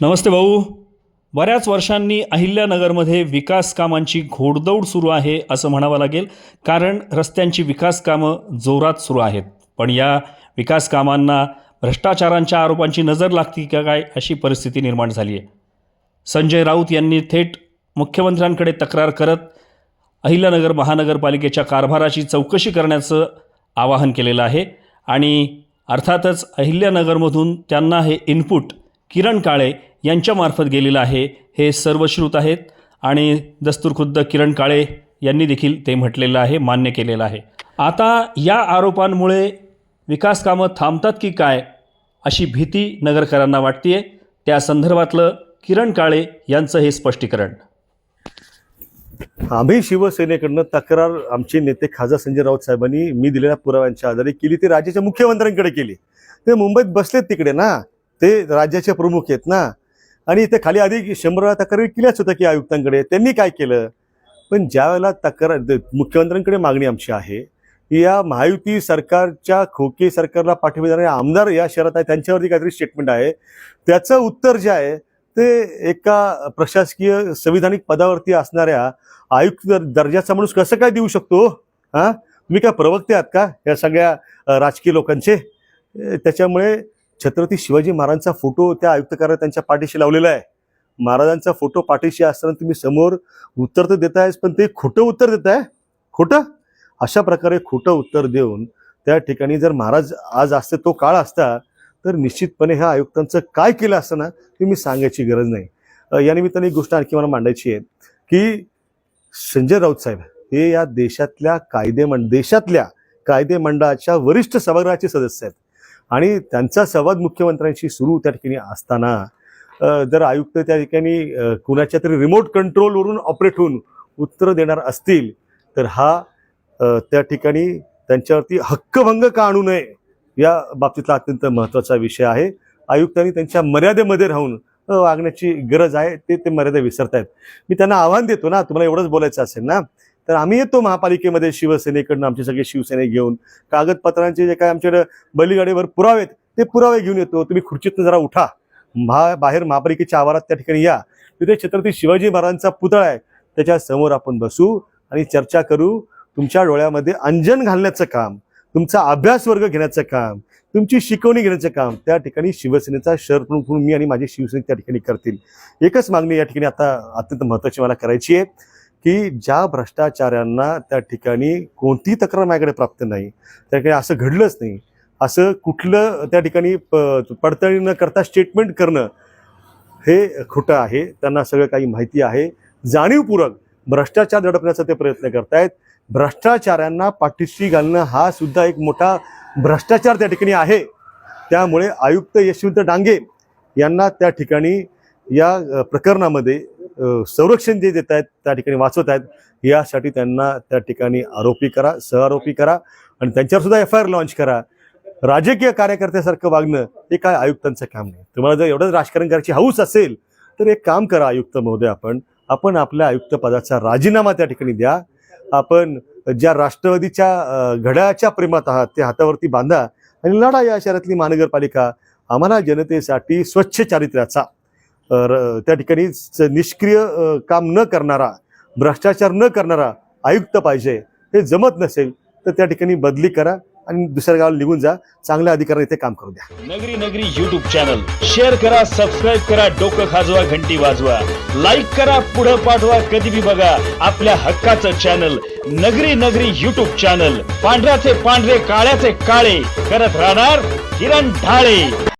नमस्ते भाऊ. बऱ्याच वर्षांनी अहिल्यानगरमध्ये विकास कामांची घोडदौड सुरू आहे असं म्हणावं लागेल. कारण रस्त्यांची विकास कामं जोरात सुरू आहेत. पण या विकास कामांना भ्रष्टाचारांच्या आरोपांची नजर लागती का काय अशी परिस्थिती निर्माण झाली आहे. संजय राऊत यांनी थेट मुख्यमंत्र्यांकडे तक्रार करत अहिल्यानगर महानगरपालिकेच्या कारभाराची चौकशी करण्याचं आवाहन केलेलं आहे. आणि अर्थातच अहिल्यानगरमधून त्यांना हे इनपुट किरण काळे यांच्यामार्फत गेलेलं आहे. हे सर्व श्रुत आहेत आणि दस्तूरखुद्द किरण काळे यांनी देखील ते म्हटलेलं आहे मान्य केलेलं आहे. आता या आरोपांमुळे विकास कामं थांबतात की काय अशी भीती नगरकरांना वाटते त्या संदर्भातलं किरण काळे यांचं हे स्पष्टीकरण. आम्ही शिवसेनेकडनं तक्रार आमचे नेते खासदार संजय राऊत साहेबांनी मी दिलेल्या पुराव्यांच्या आधारे केली. ती राज्याच्या मुख्यमंत्र्यांकडे केली. ते मुंबईत बसलेत तिकडे ना. ते राज्याचे प्रमुख आहेत ना. आणि इथे खाली आधी शंभर वेळा तक्रारी केल्याच होत्या की आयुक्तांकडे. त्यांनी काय केलं? पण ज्या वेळेला तक्रार मुख्यमंत्र्यांकडे मागणी आमची आहे की या महायुती सरकारच्या खोके सरकारला पाठिंबा देणारे आमदार या शहरात आहे त्यांच्यावरती काहीतरी स्टेटमेंट आहे. त्याचं उत्तर जे आहे ते एका प्रशासकीय संविधानिक पदावरती असणाऱ्या आयुक्त दर्जाचा माणूस कसं काय देऊ शकतो? हां? तुम्ही काय प्रवक्ते आहात का या सगळ्या राजकीय लोकांचे? त्याच्यामुळे छत्रपती शिवाजी महाराजांचा फोटो त्या आयुक्त कार्यालयात त्यांच्या पाठीशी लावलेला आहे. महाराजांचा फोटो पाठीशी असताना तुम्ही समोर उत्तर तर देतायच पण ते खोटं उत्तर देताय खोटं? अशा प्रकारे खोटं उत्तर देऊन त्या ठिकाणी जर महाराज आज असते तो काळ असता तर निश्चितपणे ह्या आयुक्तांचं काय केलं असतं ना ते मी सांगायची गरज नाही. या निमित्ताने एक गोष्ट आणखी मला मांडायची आहे की संजय राऊत साहेब हे या देशातल्या कायदे मंड देशातल्या कायदे मंडळाच्या वरिष्ठ सभागृहाचे सदस्य आहेत. आणि त्यांचा संवाद मुख्यमंत्र्यांशी सुरू त्या ठिकाणी असताना जर आयुक्त त्या ठिकाणी कुणाच्या तरी रिमोट कंट्रोलवरून ऑपरेट होऊन उत्तर देणार असतील तर हा त्या ठिकाणी त्यांच्यावरती हक्कभंग का आणू नये या बाबतीतला अत्यंत महत्त्वाचा विषय आहे. आयुक्तांनी त्यांच्या मर्यादेमध्ये राहून वागण्याची गरज आहे ते ते मर्यादा विसरतायत. मी त्यांना आव्हान देतो ना तुम्हाला एवढंच बोलायचं असेल ना तर आम्ही येतो महापालिकेमध्ये शिवसेनेकडनं आमचे सगळे शिवसेने घेऊन. कागदपत्रांचे जे काय आमच्याकडे बलिगाडीवर पुरावे आहेत ते पुरावे घेऊन येतो. तुम्ही खुर्चीतनं जरा उठा. महा बाहेर महापालिकेच्या आवारात त्या ठिकाणी या. तिथे छत्रपती शिवाजी महाराजांचा पुतळा आहे. त्याच्यासमोर आपण बसू आणि चर्चा करू. तुमच्या डोळ्यामध्ये अंजन घालण्याचं काम तुमचा अभ्यास वर्ग घेण्याचं काम तुमची शिकवणी घेण्याचं काम त्या ठिकाणी शिवसेनेचा शहर प्रमुख म्हणून मी आणि माझे शिवसैनिक त्या ठिकाणी करतील. एकच मागणी या ठिकाणी आता अत्यंत महत्त्वाची मला करायची आहे. की ज्या भ्रष्टाचारांना त्या ठिकाणी कोणतीही तक्रार माझ्याकडे प्राप्त नाही त्या ठिकाणी असं घडलंच नाही. असं कुठलं त्या ठिकाणी प- पडताळणी न करता स्टेटमेंट करणं हे खोटं आहे. त्यांना सगळं काही माहिती आहे. जाणीवपूर्वक भ्रष्टाचार दडपण्याचा ते प्रयत्न करतायत. भ्रष्टाचारांना पाठीशी घालणं हा सुद्धा एक मोठा भ्रष्टाचार त्या ठिकाणी आहे. त्यामुळे आयुक्त यशवंत डांगे यांना त्या ठिकाणी या प्रकरणामध्ये संरक्षण जे देत आहेत त्या ठिकाणी वाचवत आहेत यासाठी त्यांना त्या ठिकाणी आरोपी करा सहआरोपी करा आणि त्यांच्यावर सुद्धा एफ आय आर लॉन्च करा. राजकीय कार्यकर्त्यासारखं वागणं हे काय आयुक्तांचं काम नाही. तुम्हाला जर एवढंच राजकारण करायची हौस असेल तर एक काम करा आयुक्त महोदय आपण. आपण आपल्या आयुक्त पदाचा राजीनामा त्या ठिकाणी द्या. आपण ज्या राष्ट्रवादीच्या घड्याच्या प्रेमात आहात ते हातावरती बांधा आणि लढा या शहरातली महानगरपालिका आम्हाला जनतेसाठी स्वच्छ चारित्र्याचा त्या ठिकाणी निष्क्रिय काम न करणारा भ्रष्टाचार न करणारा आयुक्त पाहिजे हे जमत नसेल तर त्या ठिकाणी बदली करा आणि दुसऱ्या गावाला निघून जा. चांगल्या अधिकाऱ्यांनी इथे काम करू द्या. Nagari Nagari YouTube channel share करा सबस्क्राईब करा डोकं खाजवा घंटी वाजवा. लाईक करा पुढं पाठवा कधी बी बघा. आपल्या हक्काचं चॅनल नगरी नगरी युट्यूब चॅनल पांढऱ्याचे पांढरे काळ्याचे काळे. करत राहणार किरण ढाळे.